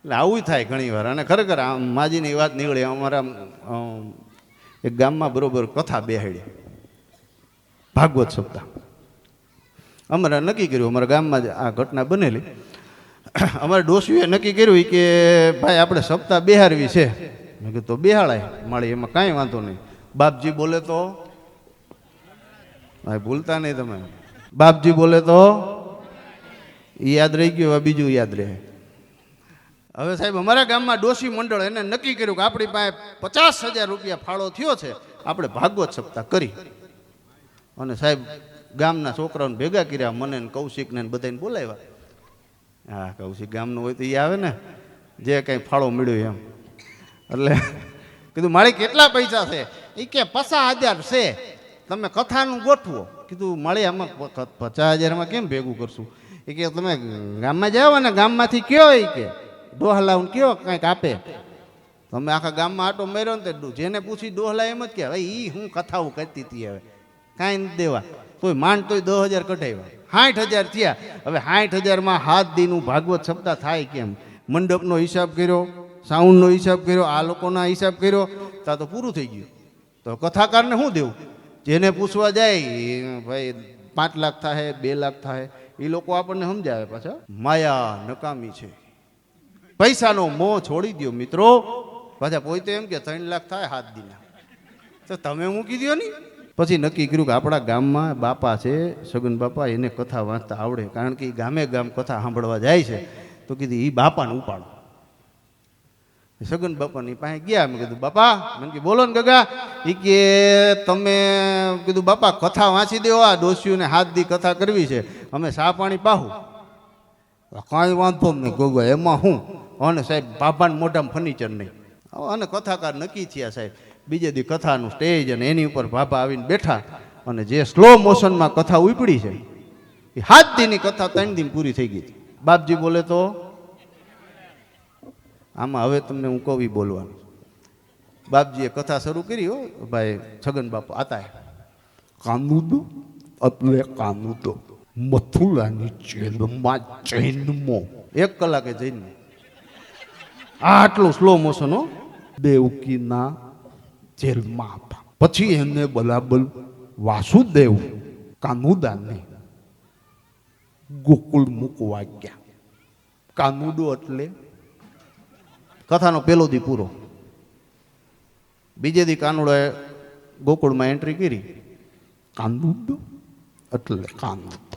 એટલે આવું થાય ઘણી વાર. અને ખરેખર આમ માજીની વાત નીકળી, અમારા એક ગામમાં બરોબર કથા બેહાડી. ભાગવત સપ્તાહ. અમારે નક્કી કર્યું, અમારા ગામમાં જ આ ઘટના બનેલી. અમારે ડોસીએ નક્કી કર્યું કે, ભાઈ, આપણે સપ્તાહ બેહારવી છે. મેં કીધું, તો બેહાડાય, માળી, એમાં કાંઈ વાંધો નહીં. બાપજી બોલે તો, ભાઈ, ભૂલતા નહીં તમે. બાપજી બોલે તો યાદ રહી ગયું બીજું યાદ રહે. હવે સાહેબ, અમારા ગામમાં ડોશી મંડળ એને નક્કી કર્યું કે આપણી પાસે પચાસ હજાર રૂપિયા ફાળો થયો છે, આપણે ભાગવત સપ્તાહ કરી. અને સાહેબ, ગામના છોકરાઓને ભેગા કર્યા, મને કૌશિકને બધાને બોલાવ્યા. હા, કૌશિક ગામનું હોય તો એ આવે ને, જે કંઈ ફાળો મળ્યો એમ. એટલે કીધું, મારી કેટલા પૈસા છે? એ કે, પચાસ હજાર છે. તમે કથાનું ગોઠવો. કીધું માળી આમાં પચાસ હજારમાં કેમ ભેગું કરશું? એ કે, તમે ગામમાં જાઓ ને ગામમાંથી કયો એ કે. ડોહલાઉન કયો કંઈક આપે. તમે આખા ગામમાં આટો મેર્યો ને તે જેને પૂછી ડોહલા એમ જ કે હવે એ હું કથાઓ કરતી હતી હવે. કાંઈ નથી દેવા. તોય માંડ તોય દસ હજાર કઢાવ્યા. સાઠ હજાર થયા. હવે સાઠ હજારમાં હાથ દીનું ભાગવત સપ્તાહ થાય કેમ? મંડપનો હિસાબ કર્યો, સાઉન્ડનો હિસાબ કર્યો, આ લોકોના હિસાબ કર્યો, તા તો પૂરું થઈ ગયું. તો કથાકારને શું દેવું? જેને પૂછવા જાય ભાઈ પાંચ લાખ થાય બે લાખ થાય એ લોકો આપણને સમજાવે પાછા, માયા નકામી છે. પૈસાનો મોહ છોડી દો મિત્રો. પાછા પોતે એમ કે ત્રણ લાખ થાય, હાથ દીના. તો તમે મૂકી દો ને પછી નક્કી કર્યું કે આપણા ગામમાં બાપા છે, સગન બાપા, એને કથા વાંચતા આવડે. કારણ કે એ ગામે ગામ કથા સાંભળવા જાય છે. તો કીધું એ બાપાને ઉપાડો. સગન બાપાની પાસે ગયા, મેં કીધું, બાપા મને કે બોલો ને ગગા. એ કે, તમે કીધું, બાપા, કથા વાંચી દેવા દોષીઓને હાથ દી કથા કરવી છે. અમે સા પાણી પાહું. કાંઈ વાંધો નહીં, ગોગો, એમાં હું? અને સાહેબ બાપાને મોઢામાં ફર્નિચર નહીં. અને કથાકાર નક્કી થયા સાહેબ. બીજે દી કથાનું સ્ટેજ અને એની ઉપર બાબા આવીને બેઠા અને જે સ્લો મોશનમાં કથા ઉપડી છે, એ હાથ દીની કથા ત્રણ દિન પૂરી થઈ ગઈ બાપજી બોલે તો, આમાં હવે તમને હું કવિ બોલવાનું. બાપજીએ કથા શરૂ કરી, હો ભાઈ, છગન બાપુ આતા. કાનુદો એટલે કાનુદો. મથુરાની જેલમાં જન્મો. એક કલાકે જઈને. આટલું સ્લો મોશન દેવકીના જેલમાં હતા. પછી એને બલાબલ વાસુદેવ કાનુદાને ગોકુળ મૂકવા ગયા. કાનુડો એટલે કથાનો પેલો દી પૂરો. બીજે દી કાનુડાએ ગોકુળમાં એન્ટ્રી કરી. કાનુડો એટલે કાનુડો.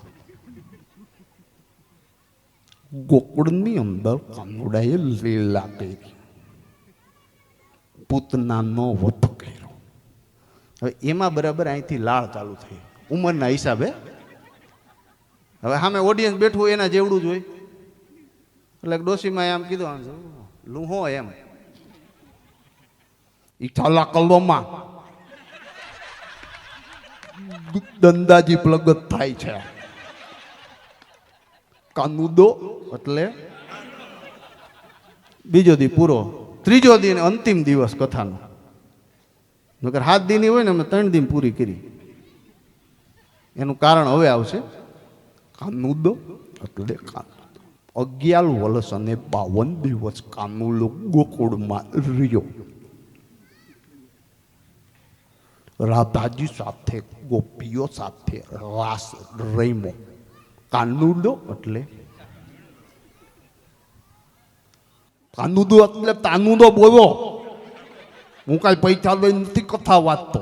ગોકુળની અંદર કાનુડાએ લીલા કરી પૂતનાનો વધ કર્યો હવે એમાં બરાબર અહીંથી લાળ ચાલુ થઈ ઉંમરના હિસાબે હવે સામે ઓડિયન્સ બેઠું એના જેવડું જ હોય એટલે ડોશીમાં આમ કીધું આમ લૂહો એમ ઈ ચાલા કલવામાં દંદાજી પ્લગત થાય છે કાનુડો એટલે બીજો દી પૂરો. ત્રીજો દી અંતિમ દિવસ કથાનો. નકર સાત દીની હોય ને અમે ત્રણ દિન પૂરી કરી. એનું કારણ હવે આવશે. કાનુદો એટલે કાનુડો અગિયાર વર્ષ અને બાવન દિવસ કાનુલો ગોકુળમાં રહ્યો. રાધાજી સાથે, ગોપીઓ સાથે રાસ રમ્યો. કાનુડો એટલે કાનુડો એટલે તાનુડો બોલો હું કાંઈ પૈસા લઈ નથી કથા વાંચતો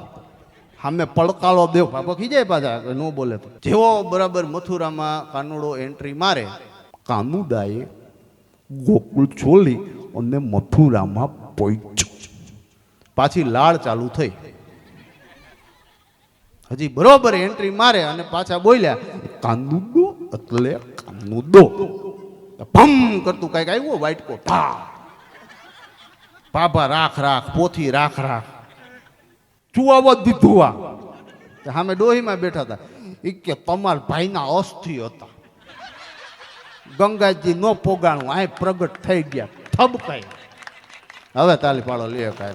સામે પડકારો દેવ બાપા ખીજાય પાછા ન બોલે તો જેવો બરાબર મથુરામાં કાનુડો એન્ટ્રી મારે કાનુડાએ ગોકુળ છોડી અને મથુરામાં પહોંચ્યો પાછી લાળ ચાલુ થઈ હજી બરોબર એન્ટ્રી મારે અને પાછા બોલ્યા કાનુડો એટલે કાનુડો ભમ કરતું કાંઈક આવ્યું વાઇટકો ઠા પાપા રાખ રાખ, પોથી રાખ રાખ. ચુઆવા દીધું આ. સામે ડોહીમાં બેઠા હતા. એ કે તમારા ભાઈના અસ્થિ હતા. ગંગાજી નો પોગાણું આ પ્રગટ થઈ ગયા. થબકાય હવે તાલી પાડો, લે કાંઈ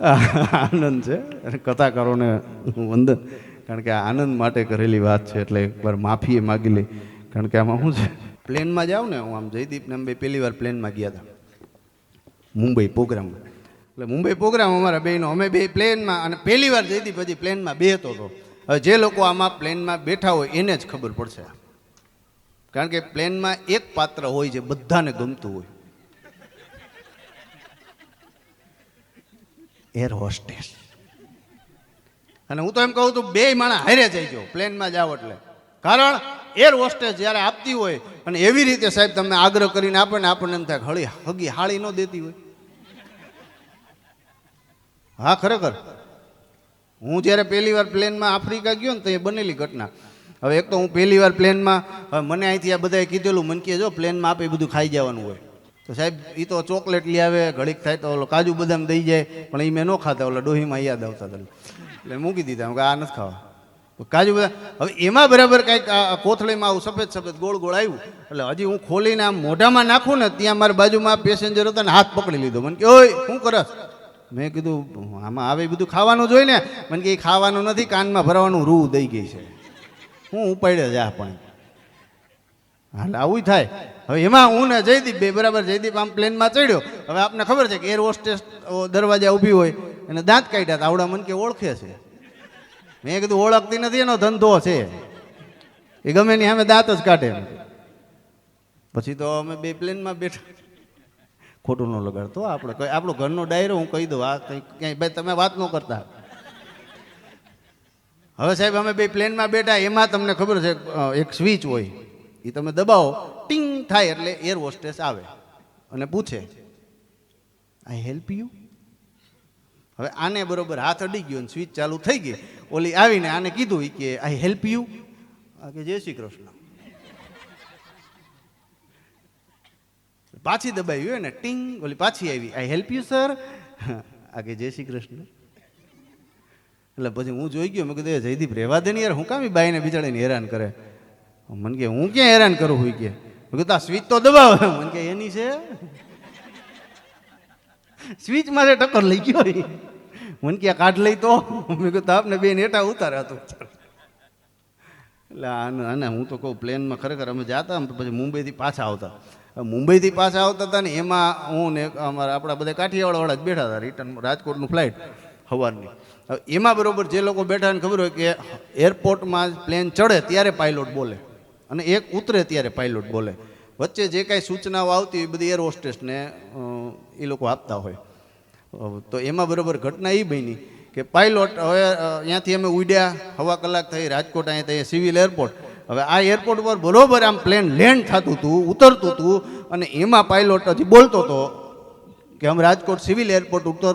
આનંદ છે. અને કથાકારોને વંદન. કારણ કે આનંદ માટે કરેલી વાત છે, એટલે એકવાર માફી માગી લઈ કારણ કે આમાં શું છે, પ્લેનમાં જાઉં ને, હું આમ જયદીપ ને બે પહેલી વાર પ્લેનમાં ગયા હતા. મુંબઈ પ્રોગ્રામમાં એટલે મુંબઈ પ્રોગ્રામ અમારા બેનો અમે બે પ્લેનમાં, અને પહેલી વાર જયદીપ હજી પ્લેનમાં બેહતો હતો. હવે જે લોકો આમાં પ્લેનમાં બેઠા હોય, એને જ ખબર પડશે. કારણ કે પ્લેનમાં એક પાત્ર હોય જે બધાને ગમતું હોય. એર હોસ્ટેસ અને હું તો એમ કહું છું, બે માણસ હારે જઈજો, પ્લેનમાં જાઓ એટલે. કારણ એર હોસ્ટેસ જ્યારે આપતી હોય, અને એવી રીતે સાહેબ તમને આગ્રહ કરીને આપે ને આપણને એમ થાય હળી, હગી હાળી ન દેતી હોય. હા, ખરેખર. હું જ્યારે પહેલી વાર પ્લેનમાં આફ્રિકા ગયો ને તો એ બનેલી ઘટના. હવે એક તો હું પહેલી વાર પ્લેનમાં મને અહીંથી આ બધાએ કીધેલું, મને કહે, જો પ્લેનમાં આપે બધું ખાઈ જવાનું હોય. તો સાહેબ એ તો ચોકલેટ લઈ આવે, ઘડીક થાય તો ઓલો કાજુ બદામ દઈ જાય, પણ એ મેં ન ખાતા ઓલા ડોહીમાં યાદ આવતા હતા. એટલે મૂકી દીધા કે આ નથી ખાવા. કાજુ બદામ, હવે એમાં બરાબર કાંઈક કોથળીમાં આવું સફેદ સફેદ ગોળ ગોળ આવ્યું. એટલે હજી હું ખોલીને આમ મોઢામાં નાખું ને, ત્યાં મારા બાજુમાં પેસેન્જર હતા ને, હાથ પકડી લીધો. મને કે, ઓય, શું કરસ? મેં કીધું, આમાં આવે બધું ખાવાનું જોઈ ને મને કે "એ ખાવાનું નથી, કાનમાં ભરવાનું રૂ દઈ ગઈ છે. હું ઉપાડ્યો જ આ પણ. હાલ આવું થાય. હવે એમાં હું ને જયદીપ બે, બરાબર, જયદીપ આમ પ્લેનમાં ચડ્યો. હવે આપને ખબર છે કે એર હોસ્ટેસ દરવાજા ઊભી હોય અને દાંત કાઢ્યા આવડા મન કે ઓળખે છે. મેં કીધું, ઓળખતી નથી, એનો ધંધો છે. એ ગમે ની સામે દાંત જ કાઢે. પછી તો અમે બે પ્લેનમાં બેઠા. ખોટું ન લગાડતો આપણે આપણો ઘરનો ડાયરો હું કહી દઉં, આ ક્યાંય ભાઈ તમે વાત ન કરતા. હવે સાહેબ, અમે બે પ્લેનમાં બેઠા, એમાં તમને ખબર છે એક સ્વિચ હોય. એ તમે દબાવો. ટિંગ થાય એટલે એર હોસ્ટેસ આવે અને પૂછે આઈ હેલ્પ યુ હવે આને બરોબર હાથ અડી ગયો અને સ્વિચ ચાલુ થઈ ગઈ. ઓલી આવીને આને કીધું કે આઈ હેલ્પ યુ કે, જય શ્રી કૃષ્ણ. પાછી દબાવી હોય ને, ટિંગ, ઓલી પાછી આવી આઈ હેલ્પ યુ સર આ કે, જય શ્રી કૃષ્ણ. એટલે પછી હું જોઈ ગયો, મેં કીધું જયદીપ રહેવા દે ને યાર, હું કામ બાઈને બિચારીને હેરાન કરે? મને કે, હું ક્યાં હેરાન કરું હું કે કીધું સ્વિચ તો દબાવે. મને કે, એની છે? સ્વિચ મારે ટક્કર લઈ ગયો. મને કે કાઢ લઈ તો. મેં કીધું, આપને બેન હેઠા ઉતાર્યા હતો એટલે આને આને હું તો કહું, પ્લેનમાં ખરેખર અમે જાતા પછી મુંબઈથી પાછા આવતા. મુંબઈથી પાછા આવતા હતા ને, એમાં હું ને અમારા આપણા બધા કાઠિયાવાડવાળા જ બેઠા હતા રિટર્ન રાજકોટનું ફ્લાઇટ સવારની એમાં બરોબર જે લોકો બેઠા ને, ખબર હોય કે એરપોર્ટમાં પ્લેન ચડે, ત્યારે પાયલોટ બોલે. અને એક ઉતરે ત્યારે પાયલોટ બોલે. વચ્ચે જે કાંઈ સૂચનાઓ આવતી હોય એ બધી એર હોસ્ટેસને એ લોકો આપતા હોય. તો એમાં બરોબર ઘટના એ બની કે પાયલોટ હવે અહીંયાથી અમે ઉડ્યા, હવા કલાક થઈ, રાજકોટ અહીંયા થઈ સિવિલ એરપોર્ટ હવે આ એરપોર્ટ પર બરોબર આમ પ્લેન લેન્ડ થતું હતું ઉતરતું હતું અને એમાં પાયલોટ હજી બોલતો હતો કે હમ રાજકોટ સિવિલ એરપોર્ટ ઉતર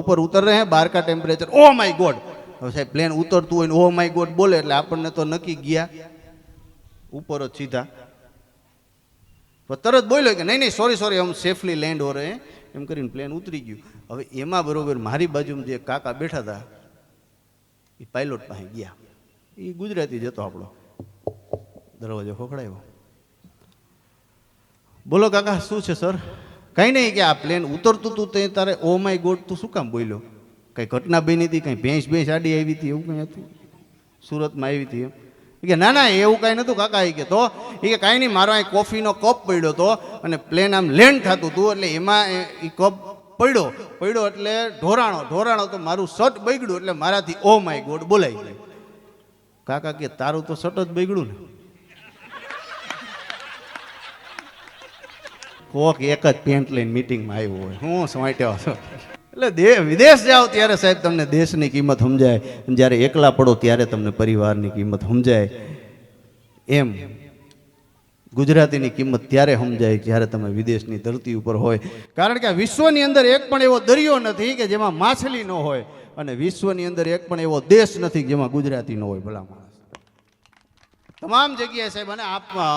ઉપર ઉતર રહે બારકા ટેમ્પરેચર ઓ માય ગોડ હવે સાહેબ પ્લેન ઉતરતું હોય ને ઓ માય ગોડ બોલે એટલે આપણને તો નક્કી ગયા. ઉપર જ સીધા તરત બોલ્યો કે, નહીં નહીં સોરી સોરી હમ સેફલી લેન્ડ હો. રહે એમ કરીને પ્લેન ઉતરી ગયું. હવે એમાં બરોબર મારી બાજુમાં જે કાકા બેઠા હતા, એ પાયલોટ પાસે ગયા. એ ગુજરાતી જ હતો આપણો. દરવાજો ખોખડાયો. બોલો કાકા, શું છે સર કંઈ નહીં કે આ પ્લેન ઉતરતું હતું તે તારે ઓ માય ગોડ તું શું કામ બોલ્યો? કંઈ ઘટના બની હતી? કંઈ ભેંસ ભેંસ આડી આવી હતી? એવું કંઈ હતું? સુરતમાં આવી હતી એમ? કે, ના ના એવું કાંઈ નહોતું કાકા. એ કે, તો? એ કે, કાંઈ નહીં, મારો અહીં કોફીનો કપ પડ્યો હતો અને પ્લેન આમ લેન્ડ થતું હતું એટલે એમાં એ કપ પડ્યો. પડ્યો એટલે ઢોરાણો ઢોરાણો તો મારું શર્ટ બગડ્યું એટલે મારાથી, ઓ માય ગોડ, બોલાઈ ગયું. કાકા કે, તારું તો શર્ટ જ બગડ્યું ને. કોક એક જ પેન્ટ લઈને મિટિંગમાં આવ્યો હોય. હું સમાટ્યો હતો? એટલે દે વિદેશ જાઓ ત્યારે સાહેબ તમને દેશની કિંમત સમજાય. જ્યારે એકલા પડો ત્યારે તમને પરિવારની કિંમત સમજાય. એમ ગુજરાતીની કિંમત ત્યારે સમજાય જ્યારે તમે વિદેશની ધરતી ઉપર હોય. કારણ કે વિશ્વની અંદર એક પણ એવો દરિયો નથી કે જેમાં માછલી ન હોય. અને વિશ્વની અંદર એક પણ એવો દેશ નથી જેમાં ગુજરાતી ન હોય ભલા માણસ. તમામ જગ્યાએ સાહેબ, અને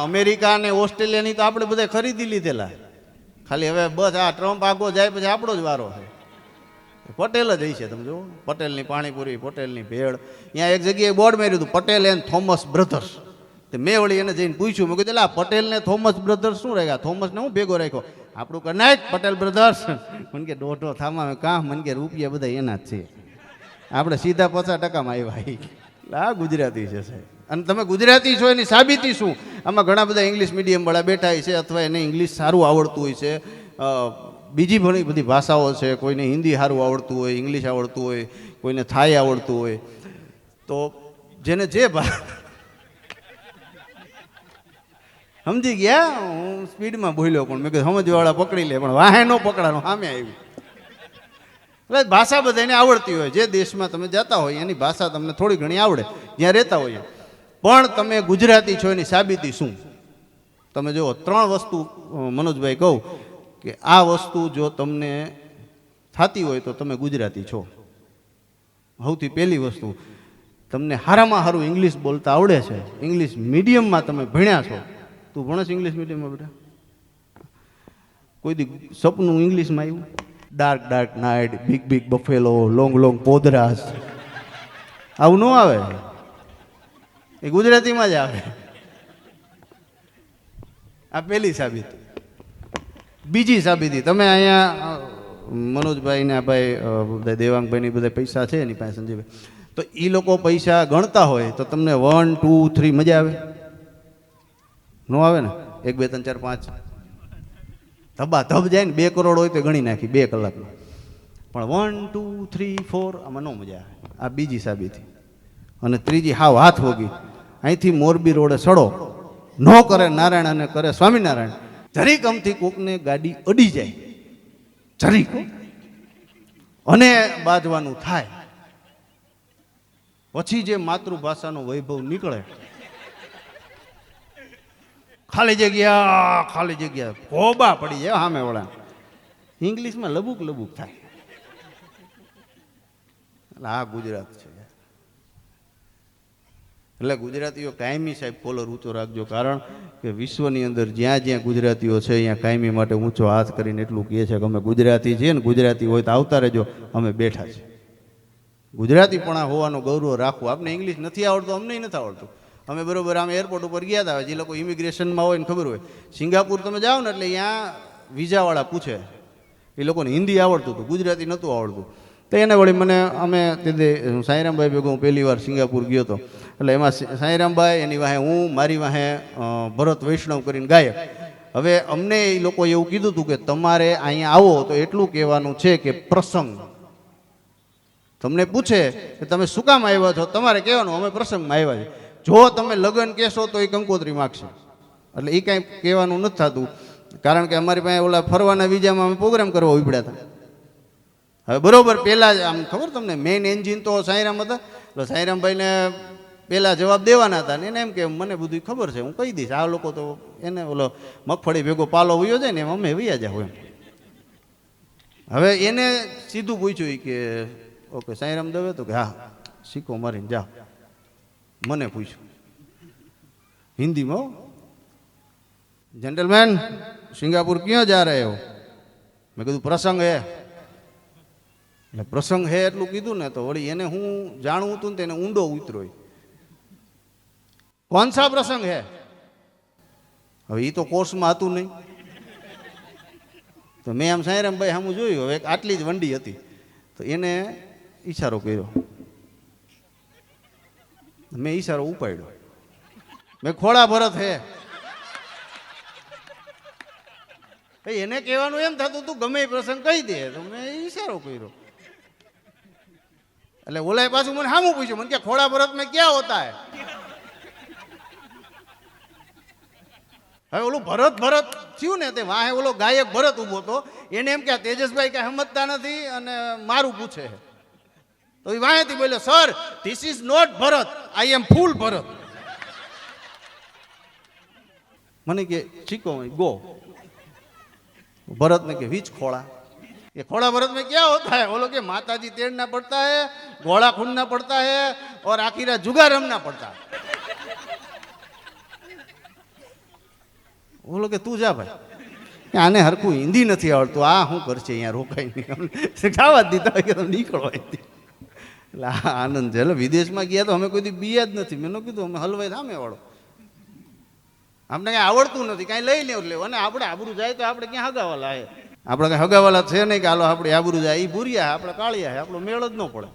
અમેરિકા અને ઓસ્ટ્રેલિયાની તો આપણે બધા ખરીદી લીધેલા. ખાલી હવે બસ આ ટ્રમ્પ આગો જાય, પછી આપણો જ વારો છે. પટેલ જ હશે તમે જુઓ. પટેલની પાણીપુરી પટેલની ભેળ. અહીંયા એક જગ્યાએ બોર્ડ માર્યું હતું પટેલ એન્ડ થોમસ બ્રધર્સ. તો મેં વળી એને જઈને પૂછ્યું મેં કીધું "લા, પટેલ ને થોમસ બ્રધર્સ શું રહ્યા થોમસ ને હું ભેગો રાખ્યો? આપણું કે નાખ પટેલ બ્રધર્સ. મને કે દોઢો થામા કાં? મને કે રૂપિયા બધા એના જ છે. આપણે સીધા પચાસ ટકામાં આવ્યા આ ગુજરાતી છે સાહેબ. અને તમે ગુજરાતી છો એની સાબિતી શું? આમાં ઘણા બધા ઇંગ્લિશ મીડિયમવાળા બેઠા છે અથવા એને ઇંગ્લિશ સારું આવડતું હોય છે. બીજી ઘણી બધી ભાષાઓ છે, કોઈને હિન્દી સારું આવડતું હોય, ઇંગ્લિશ આવડતું હોય, કોઈને થાઈ આવડતું હોય, તો જેને જે સમજી ગયા? હું સ્પીડમાં બોલ્યો પણ મેં કીધું, સમજવાળા પકડી લે, પણ વાહે નો પકડાનો, સામે આવ્યું એટલે ભાષા બધાને આવડતી હોય, જે દેશમાં તમે જતા હોય, એની ભાષા તમને થોડી ઘણી આવડે, જ્યાં રહેતા હોય. પણ તમે ગુજરાતી છો એની સાબિતી શું? તમે જુઓ, ત્રણ વસ્તુ મનોજભાઈ કહું કે આ વસ્તુ જો તમને થતી હોય તો તમે ગુજરાતી છો. સૌથી પહેલી વસ્તુ, તમને હારામાં સારું ઇંગ્લિશ બોલતા આવડે છે. ઇંગ્લિશ મીડિયમમાં તમે ભણ્યા છો. તું ભણસ ઇંગ્લિશ મીડિયમમાં બેટા? કોઈ દી સપનું ઇંગ્લિશમાં આવ્યું? Dark dark night big big buffalo long long પોદરાસ. આવું ન આવે. એ ગુજરાતીમાં જ આવે. આ પહેલી સાબિતી. બીજી સાબિતી. તમે અહીંયા મનોજભાઈ ને આ ભાઈ બધા દેવાંગભાઈની બધા પૈસા છે એની પાસે સંજયભાઈ. તો એ લોકો પૈસા ગણતા હોય તો તમને વન ટુ થ્રી મજા આવે? નો આવે ને? એક, બે, ત્રણ, ચાર, પાંચ. ધબા, ધબ જાય ને બે કરોડ હોય તો ગણી નાખી, બે કલાકમાં. પણ વન ટુ થ્રી ફોર આમાં ન મજા આવે. આ બીજી સાબિતી. અને ત્રીજી હાવ હાથ વોગી અહીંથી મોરબી રોડે સડો. ન કરે નારાયણ અને કરે સ્વામિનારાયણ. જરીક અમથી કોકને ગાડી અડી જાય. જરીક. અને બાજવાનું થાય. પછી જે માતૃભાષાનો વૈભવ નીકળે. ખાલી જગ્યા ખાલી જગ્યા. કોબા પડી જાય સામે વળા. ઇંગ્લિશમાં લબુક લબુક થાય. એટલે આ ગુજરાત છે. એટલે ગુજરાતીઓ કાયમી સાહેબ કોલર ઊંચો રાખજો. કારણ કે વિશ્વની અંદર જ્યાં જ્યાં ગુજરાતીઓ છે, અહીંયા કાયમી માટે ઊંચો હાથ કરીને એટલું કહે છે કે અમે ગુજરાતી છીએ ને ગુજરાતી હોય તો આવતા રહેજો, અમે બેઠા છીએ. ગુજરાતીપણા હોવાનું ગૌરવ રાખવું. આપને ઇંગ્લિશ નથી આવડતું, અમને નથી આવડતું. અમે બરોબર આમ એરપોર્ટ ઉપર ગયા હતા જે લોકો ઇમિગ્રેશનમાં હોય ને ખબર હોય. સિંગાપુર તમે જાઓ ને એટલે ત્યાં વિઝાવાળા પૂછે. એ લોકોને હિન્દી આવડતું હતું, ગુજરાતી નહોતું આવડતું. તો એને વળી મને, અમે તે સાંઈરામભાઈ ભેગો હું પહેલી વાર સિંગાપુર ગયો હતો એટલે એમાં સાંઈરામભાઈ, એની વાહે હું, મારી વાહે ભરત વૈષ્ણવ કરીને ગાયક. હવે અમને એ લોકોએ એવું કીધું હતું કે તમારે અહીંયા આવો તો એટલું કહેવાનું છે કે પ્રસંગ. તમને પૂછે કે તમે શું કામ આવ્યા છો? તમારે કહેવાનું, અમે પ્રસંગમાં આવ્યા છે જો તમે લગ્ન કહેશો તો એ કંકોત્રી માગશે. એટલે એ કાંઈ કહેવાનું નથી થતું. કારણ કે અમારી પાસે ઓલા ફરવાના વિઝામાં અમે પ્રોગ્રામ કરવા ઉપડ્યા હતા. હવે બરોબર પહેલાં જ આમ ખબર તમને મેઇન એન્જિન તો સાંઈરામ હતા. એટલે સાંઈરામભાઈને પહેલાં જવાબ દેવાના હતા ને એને એમ કે, મને બધું ખબર છે, હું કહી દઈશ. આ લોકો તો એને ઓલો મગફળી ભેગો પાલો વયો જાય ને એમ અમે વૈયા જાવ એમ. હવે એને સીધું પૂછ્યું કે, ઓકે સાંઈરામ દવે તો? કે, હા શીખો મારીને જાઓ. મને પૂછ્યું. હિન્દીમાં. જેન્ટલમેન સિંગાપુર ક્યાં જા રહે હો? મેં કીધું, પ્રસંગ હે. એટલે પ્રસંગ હે એટલું કીધું ને તો વળી એને હું જાણવું હતું ને તેને ઊંડો ઉતરો કોણ સા પ્રસંગ હે. હવે એ તો કોર્સમાં હતું નહીં. તો મેં આમ સાંઈરામભાઈ સામું જોયું, હવે આટલી જ વંડી હતી. તો એને ઈશારો કર્યો. મેં ઈશારો ઉપાડ્યો. મેં ખોળા ભરત હે. ભાઈ, એને કહેવાનું એમ થતું તું ગમે એ પ્રસંગ કહી દે. તો મેં ઈશારો કર્યો. એટલે ઓલાએ પાછું મને સામું પૂછ્યું, મને કે ખોળા ભરત મેં ક્યાં હોતા હે હવે ઓલું ભરત ભરત થયું ને તે વાહે ઓલો ગાયક ભરત ઊભો હતો, એને એમ કે તેજસભાઈ કાંઈ સમજતા નથી અને મારું પૂછે તો એ વાહેથી બોલે sir this is not Bharat I am full Bharat. મને કે શીખો ગો. ભરતને કે, વીજ ખોળા. એ ખોળા ભરત મેં ક્યાં હોતા હે? બોલો કે, માતાજી તેડના પડતા હે ઘોડા ખૂનના પડતા હે, ઓર આખીરા જુગારમના પડતા હે. બોલો કે તું જા ભાઈ. આને હરખું હિન્દી નથી આવડતું. આ શું કરશે અહીંયા? રોકાઈ નહીં. ખાવા દીધા. કે તમે નીકળો એટલે આનંદ છે. વિદેશમાં ગયા તો અમે કોઈ બીયા જ નથી. મેં કીધું, અમે હલવાઈ સામે વાળો. આપણે કાંઈ આવડતું નથી. કાંઈ લઈ લેવું લેવું અને આપણે આબરું જાય તો આપણે ક્યાં હગાવાલા છે આપણે કાંઈ હગાવાલા છે નહીં કે, હાલો, આપણે આબરું જાય. એ ભૂરિયા આપણે કાળિયા આપણો મેળ જ ન પડે.